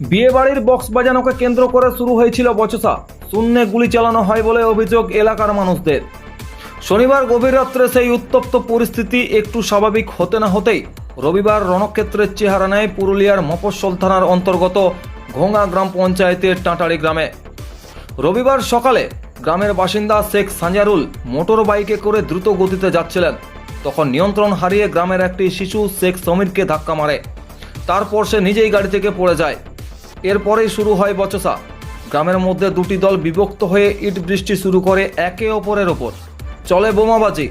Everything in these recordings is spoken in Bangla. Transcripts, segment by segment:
বিয়ে বাড়ির বক্স বাজানোকে কেন্দ্র করে শুরু হয়েছিল বচসা। শূন্যে গুলি চালানো হয় বলে অভিযোগ এলাকার মানুষদের। শনিবার গভীর রাত্রে সেই উত্তপ্ত পরিস্থিতি একটু স্বাভাবিক হতে না হতেই রবিবার রণক্ষেত্রের চেহারা নেয় পুরুলিয়ার মফস্বল থানার অন্তর্গত ঘোঙা গ্রাম পঞ্চায়েতের টাটাড়ি গ্রামে। রবিবার সকালে গ্রামের বাসিন্দা শেখ সাঞ্জারুল মোটর বাইকে করে দ্রুত গতিতে যাচ্ছিলেন। তখন নিয়ন্ত্রণ হারিয়ে গ্রামের একটি শিশু শেখ সমীরকে ধাক্কা মারে। তারপর সে নিজেই গাড়ি থেকে পড়ে যায়। এরপরেই শুরু হয় বচসা। গ্রামের মধ্যে দুটি দল বিভক্ত হয়ে ইট বৃষ্টি শুরু করে একে অপরের ওপর। চলে বোমাবাজি।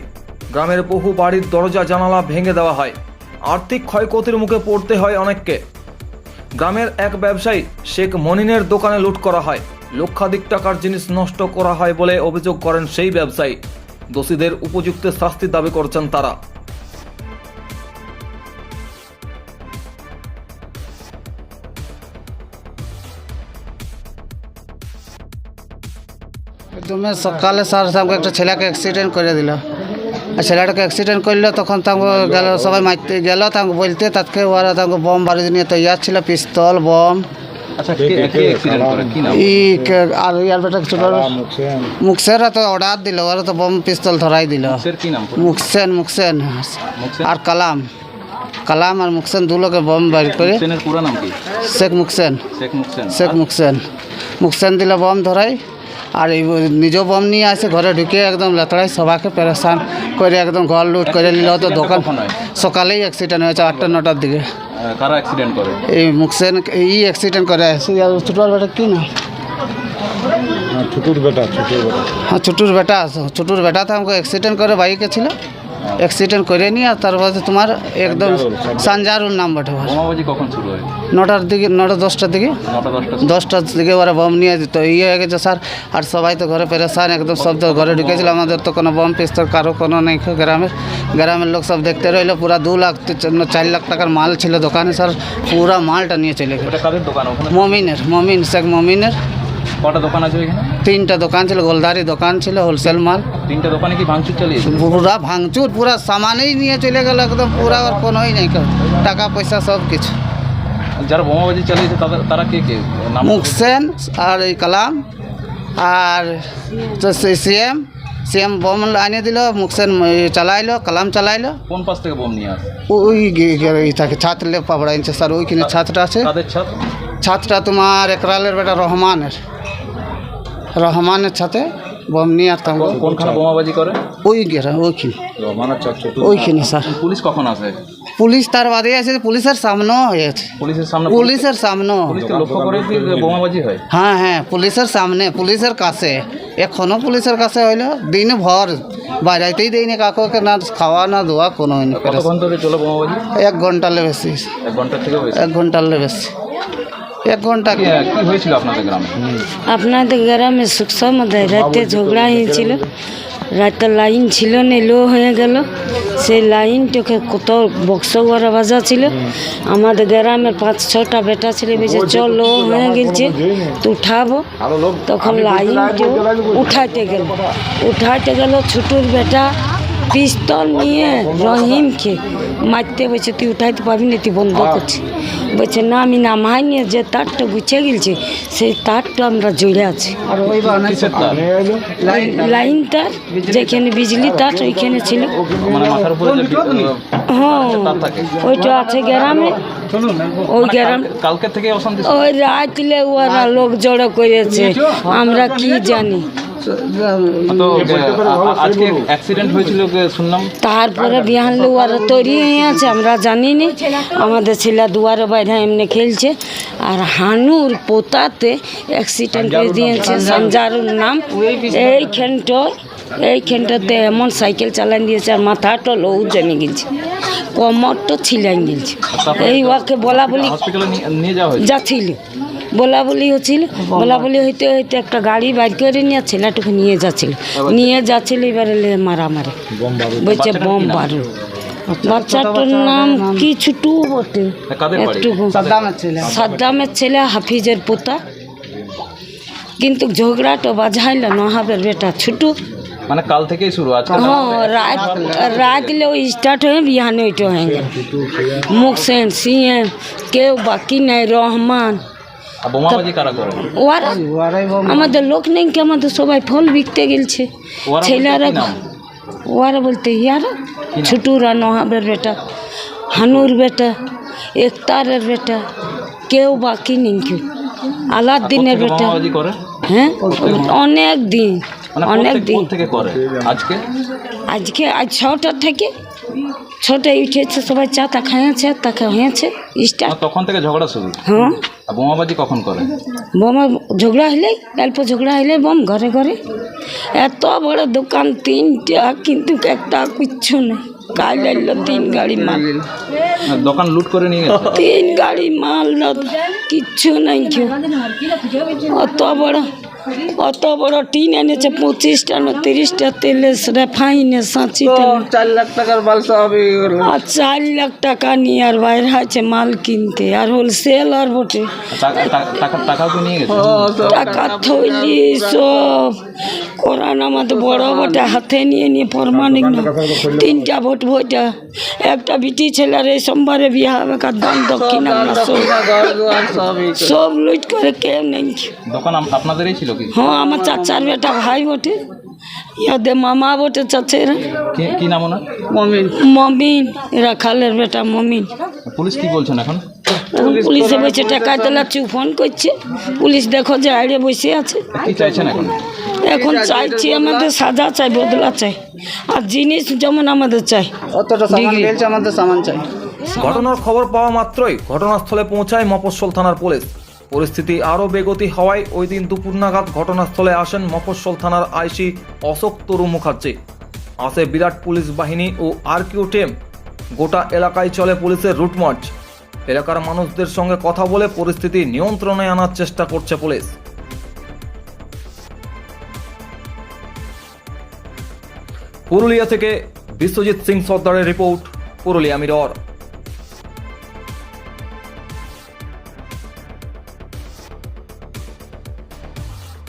গ্রামের বহু বাড়ির দরজা জানালা ভেঙে দেওয়া হয়। আর্থিক ক্ষয়ক্ষতির মুখে পড়তে হয় অনেককে। গ্রামের এক ব্যবসায়ী শেখ মনিনের দোকানে লুট করা হয়। লক্ষাধিক টাকার জিনিস নষ্ট করা হয় বলে অভিযোগ করেন সেই ব্যবসায়ী। দোষীদের উপযুক্ত শাস্তির দাবি করছেন তারা। তুমি সকালে স্যার আমাকে একটা ছেলেকে অ্যাক্সিডেন্ট করে দিল। আর ছেলেটাকে অ্যাক্সিডেন্ট করল তখন তাকে গেল সবাই মারতে গেল তাকে বলতে তাকে ওরা তাকে বম বাড়ি নিয়ে তৈয়ার ছিল পিস্তল বম আচ্ছা কে কে অ্যাক্সিডেন্ট করে? কি নাম? ই আর ইয়ার বেটা তো অর্ডার দিল ওরা তো বম পিস্তল ধরাই দিল। স্যার কি নাম মুখসেন মুখসেন। মুখসেন? আর কালাম। কালাম আর মুখসেন দু লোকের বম বাড়ি করে। মুকসেনের পুরো নাম কি? শেখ মুখসেন। শেখ মুকসেন শেখ মুখসেন। মুখসেন দিলে বম ধরাই। আর এই নিজেও বম নিয়ে আসে ঘরে ঢুকে একদম লেতড়াই সবাইকে পেরেশান করে একদম ঘর লুট করে নিল। তো দোকান সকালেই অ্যাক্সিডেন্ট হয়েছে আটটা নটার দিকে। কারা অ্যাক্সিডেন্ট করে? এই মুখসেন এই অ্যাক্সিডেন্ট করে ছোটোর বেটা কি না ছোটুর বেটা ছোটুর বেটা। হ্যাঁ ছোটুর বেটা ছোটুর বেটা তো আমাকে অ্যাক্সিডেন্ট করে বাইকে ছিল। অ্যাক্সিডেন্ট করে নিয়ে আর তারপরে তোমার একদম সানজারুল নাম বটে কখন শুরু হয়? নটার দিকে নটা দশটার দিকে। দশটার দিকে। ওরা বম নিয়ে যেত। ইয়ে হয়ে গেছে স্যার। আর সবাই তো ঘরে পেরেশান একদম সব তো ঘরে ঢুকেছিল। আমাদের তো কোনো বম পিস্তল কারও কোনো নেই গ্রামের। গ্রামের লোক সব দেখতে রইল পুরা দু লাখ চার লাখ টাকার মাল ছিল দোকানে স্যার। পুরা মালটা নিয়ে চলে গেল। মমিনের মমিন শেখ মমিনের। কটা দোকান আছে এখানে তিনটা দোকান ছিল গোলদারি দোকান ছিল হোলসেল মাল। তিনটা দোকানে কি ভাঙচুর চালিয়েছে পুরা ভাঙচুর পুরা সামানেই নিয়ে চলে গেল একদম পুরা আর কোনোই নেই টাকা পয়সা সব কিছু। যারা বোমাবাজি চালিয়েছে তাদের তারা কে কে? নাম মুখসেন আর এই কালাম আর সিএম সিএম বোম আনিয়ে দিল মুখসেন চালাইলো কালাম চালাইলো। কোন পাশ থেকে বোম নিয়ে আসে? ওই থাকে ছাদ লে পাবড়াইছে স্যার ওইখানে ছাদটা আছে। ছাত্র? ছাদটা তোমার একরালের বেটা রহমানের। রহমানের ছাতে বম নিয়ে আসতাম। কোনখানে বোমাবাজি করে? ওই গেরা ওইখানে। ওইখানে স্যার। পুলিশ কখন আসে? পুলিশ তার বাদে আছে পুলিশের সামনেও হয়েছে পুলিশের সামনে পুলিশের সামনেও লক্ষ্য করে বোমাবাজি হয়? হ্যাঁ হ্যাঁ পুলিশের সামনে পুলিশের কাছে। এখনও পুলিশের কাছে হইল। দিন ভর বাজাইতেই দেয়নি কাকুকে না খাওয়া না দোয়া কোনো এক ঘন্টালে বেশি। এক ঘণ্টা থেকে এক ঘন্টালে বেশি। এক ঘণ্টা। কি কি হয়েছিল আপনাদের গ্রামে? আপনাদের গ্রামে সুখসা মধ্যে রাতে ঝগড়া হয়েছিল। রাতে লাইন ছিল না লো হয়ে গেল। সেই লাইনটাকে কত বক্স ওরা বাজা ছিল। আমাদের গ্রামের পাঁচ ছটা বেটা ছিল বেশি চল লো হয়ে গেছে। তো উঠাবো। তখন লাইনটা উঠাইতে গেল। উঠাইতে গেল ছোটুর বেটা পিস্তল নিয়ে রহিমকে মারতে বলছে তুই উঠাইতে পারবি না তুই বন্ধ করছি। বলছে না আমি নামাই নিয়ে যে তারটা গুছে গেছে সেই তারটা আমরা জুড়ে আছি। লাইন তার যেখানে বিজলি তার ওইখানে ছিল। মানে হ্যাঁ ওইটা আছে গ্রামে। ওই গ্রাম কালকে থেকে ওই রাতলে ওরা লোক জড়ো করেছে। আমরা কি জানি? তারপরে বিহান লোক তৈরি হয়ে আছে আমরা জানি নি আমাদের ছেলে দুয়ারে বাইরে এমনি খেলছে আর হানুর পোতাতে অ্যাক্সিডেন্ট হয়ে দিয়েছে সঞ্জারুর নাম। এইখানটা এইখানটাতে এমন সাইকেল চালান দিয়েছে আর মাথাটা লৌ জমে গেছে কমরটা ছিলাইন গেছে এই ওকে বলা বলি যাচ্ছিল। বলা বলি হচ্ছিল। বলা বলি হইতে হইতে একটা গাড়ি বাইর করে নিয়ে ছেলেটুকু নিয়ে যাচ্ছিল। নিয়ে যাচ্ছিল এবারে লে মারামারি। বলছে বম বারু বাচ্চাটার নাম কি ছুটু বটে। কাদের বাড়ি? একটু সাদ্দামের ছেলে। হাফিজের পোতা। কিন্তু ঝগড়াটা বাজাইল নহাবের বেটা ছুটু। মানে কাল থেকেই শুরু আজকে হ্যাঁ রাত রাত লে স্টার্ট হয়ে বিহানে ওইটা হয়ে গেল। মুখ সেন সিএম কেউ বাকি নাই রহমান। বোমাবাজি কারা করে? ওরা আমাদের লোক নেই কি? আমাদের সবাই ফল বিকতে গেলছে। ছেলেরা? ওরা বলতে ইয়ারা? ছুটুরা নহাবের বেটা হানুর বেটা একতারের বেটা কেউ বাকি নেই কেউ আলাদিনের বেটা। হ্যাঁ? অনেক দিন মানে অনেক দিন। প্রত্যেকে করে? আজকে? আজকে আজ ছটা থেকে। ছটায় উঠেছে সবাই চা তা খাইয়াছে তাকে হয়েছে আর তখন থেকে ঝগড়া শুরু? হ্যাঁ। আর বোমাবাজি কখন করে? বোমা ঝগড়া হলে অল্প ঝগড়া হলে বম ঘরে ঘরে। এত বড় দোকান তিনটা কিন্তু একটা কিচ্ছু নেই। কাল এলো তিন গাড়ি মাল। দোকান লুট করে নিয়ে গেছে? তিন গাড়ি মাল কিচ্ছু নাই কেউ। অত বড় অত বড় টিন এনেছে পঁচিশটা না তিরিশটা তেলে রেফাইনে সাঁচি চার লাখ টাকার মাল হয়ে গেল আর চার লাখ টাকা নিয়ে আর বাইরে আছে মাল কিনতে আর হোলসেল আর বটে। টাকা টাকা- টাকা টাকাও তো নিয়ে গেছে? টাকা থইলি সব। কোরআন আমাদের বড় বটে হাতে নিয়ে নিয়ে প্রমাণিক না। তিনটা ভোট ভোটা। একটা বিটি ছেলের এই সোমবারে বিয়ে হবে কার দান দক্ষিণ সবই। সব লুট করে কেউ নেই। দোকান আপনাদেরই ছিল হ্যাঁ আমার চাচার বেটা ভাই বটে। ইয়াদের মামা বটে চাচেরা। কি- কি নাম ওনার? মমিন। মমিন এরা খালের বেটা মমিন। পুলিশ কি বলছেন এখন? পুলিশে বসে টাকা তোলা ফোন করছে। পুলিশ দেখো যে আড়ে বসে আছে। কি চাইছেন এখন? এখন চাইছি আমাদের সাজা চাই বদলা চাই। আর জিনিস যেমন আমাদের চাই। অতটা সামান আমাদের সামান চাই। ঘটনার খবর পাওয়া মাত্রই ঘটনাস্থলে পৌঁছায় মফস্বল থানার পুলিশ। পরিস্থিতি আরও বেগতি হওয়ায় ওই দিন দুপুর নাগাদ ঘটনাস্থলে আসেন মফস্বল থানার আইসি অশোক তরু মুখার্জি। আসে বিরাট পুলিশ বাহিনী ও আরকিউ টিম। গোটা এলাকায় চলে পুলিশের রুট মার্চ। এলাকার মানুষদের সঙ্গে কথা বলে পরিস্থিতি নিয়ন্ত্রণে আনার চেষ্টা করছে পুলিশ। পুরুলিয়া থেকে বিশ্বজিৎ সিং সর্দারের রিপোর্ট, পুরুলিয়া মিরর।